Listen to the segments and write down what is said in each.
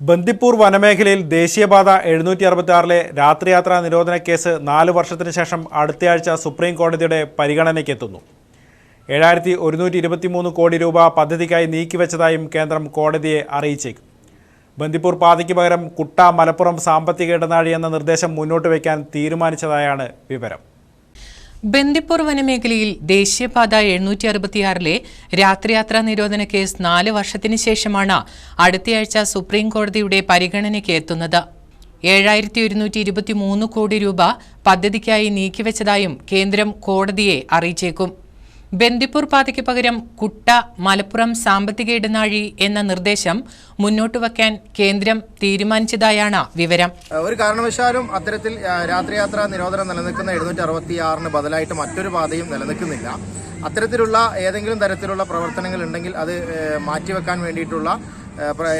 ബന്ദിപ്പൂർ വനമേഖലയിൽ ദേശീയപാത എഴുന്നൂറ്റി അറുപത്തി ആറിലെ രാത്രിയാത്രാ നിരോധന കേസ് നാല് വർഷത്തിന് ശേഷം അടുത്തയാഴ്ച സുപ്രീം കോടതിയുടെ പരിഗണനയ്ക്കെത്തുന്നു. ഏഴായിരത്തി ഒരുന്നൂറ്റി ഇരുപത്തിമൂന്ന് കോടി രൂപ പദ്ധതിക്കായി നീക്കിവെച്ചതായും കേന്ദ്രം കോടതിയെ അറിയിച്ചേക്കും. ബന്ദിപ്പൂർ പാതയ്ക്ക് പകരം കുട്ട മലപ്പുറം സാമ്പത്തിക ഇടനാഴി എന്ന നിർദ്ദേശം മുന്നോട്ട് വയ്ക്കാൻ തീരുമാനിച്ചതായാണ് വിവരം. ബന്ദിപ്പൂർ വനമേഖലയിൽ ദേശീയപാത എഴുന്നൂറ്റി അറുപത്തിയാറിലെ രാത്രിയാത്രാ നിരോധന കേസ് നാല് വർഷത്തിന് ശേഷമാണ് അടുത്തയാഴ്ച സുപ്രീം കോടതിയുടെ പരിഗണനയ്ക്ക് എത്തുന്നത്. ഏഴായിരത്തി ഒരുന്നൂറ്റി ഇരുപത്തിമൂന്ന് കോടി രൂപ പദ്ധതിക്കായി നീക്കിവെച്ചതായും കേന്ദ്രം കോടതിയെ അറിയിച്ചേക്കും. ബന്ദിപ്പൂർ പാതയ്ക്ക് പകരം കുട്ട മലപ്പുറം സാമ്പത്തിക ഇടനാഴി എന്ന നിർദ്ദേശം മുന്നോട്ട് വയ്ക്കാൻ കേന്ദ്രം തീരുമാനിച്ചതായാണ് വിവരം. ഒരു കാരണവശാലും അത്തരത്തിൽ രാത്രിയാത്ര നിരോധനം നിലനിൽക്കുന്ന എഴുന്നൂറ്റി അറുപത്തി ആറിന് ബദലായിട്ട് മറ്റൊരു പാതയും നിലനിൽക്കുന്നില്ല. അത്തരത്തിലുള്ള ഏതെങ്കിലും തരത്തിലുള്ള പ്രവർത്തനങ്ങൾ ഉണ്ടെങ്കിൽ അത് മാറ്റിവെക്കാൻ വേണ്ടിയിട്ടുള്ള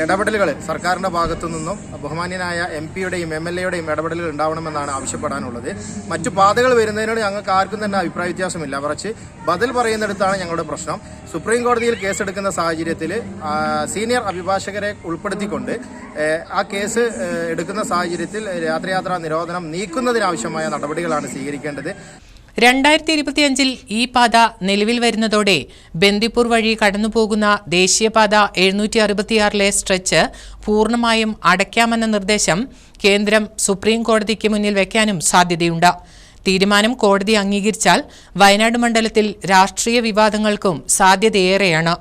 ഇടപെടലുകൾ സർക്കാരിന്റെ ഭാഗത്തു നിന്നും ബഹുമാന്യനായ എം പിയുടെയും എം എൽ എയുടെയും ഇടപെടലുകൾ ഉണ്ടാവണമെന്നാണ് ആവശ്യപ്പെടാനുള്ളത്. മറ്റു പാതകൾ വരുന്നതിനോട് ഞങ്ങൾക്ക് ആർക്കും തന്നെ അഭിപ്രായ വ്യത്യാസമില്ല. മറിച്ച് ബദൽ പറയുന്നിടത്താണ് ഞങ്ങളുടെ പ്രശ്നം. സുപ്രീം കോടതിയിൽ കേസെടുക്കുന്ന സാഹചര്യത്തിൽ സീനിയർ അഭിഭാഷകരെ ഉൾപ്പെടുത്തിക്കൊണ്ട് ആ കേസ് എടുക്കുന്ന സാഹചര്യത്തിൽ രാത്രിയാത്രാ നിരോധനം നീക്കുന്നതിനാവശ്യമായ നടപടികളാണ് സ്വീകരിക്കേണ്ടത്. രണ്ടായിരത്തി ഇരുപത്തിയഞ്ചിൽ ഈ പാത നിലവിൽ വരുന്നതോടെ ബന്ദിപ്പൂർ വഴി കടന്നുപോകുന്ന ദേശീയപാത എഴുന്നൂറ്റി അറുപത്തിയാറിലെ സ്ട്രെച്ച് പൂർണമായും അടയ്ക്കാമെന്ന നിർദ്ദേശം കേന്ദ്രം സുപ്രീം കോടതിക്ക് മുന്നിൽ വയ്ക്കാനും സാധ്യതയുണ്ട്. തീരുമാനം കോടതി അംഗീകരിച്ചാൽ വയനാട് മണ്ഡലത്തിൽ രാഷ്ട്രീയ വിവാദങ്ങൾക്കും സാധ്യതയേറെയാണ്.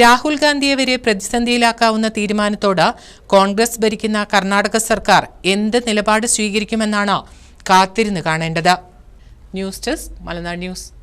രാഹുൽ ഗാന്ധിയെ വരെ പ്രതിസന്ധിയിലാക്കാവുന്ന തീരുമാനത്തോട് കോൺഗ്രസ് ഭരിക്കുന്ന കർണാടക സർക്കാർ എന്ത് നിലപാട് സ്വീകരിക്കുമെന്നാണ് കാത്തിരുന്ന് കാണേണ്ടത്. ന്യൂസ് ഡെസ്ക് മലനാട് ന്യൂസ്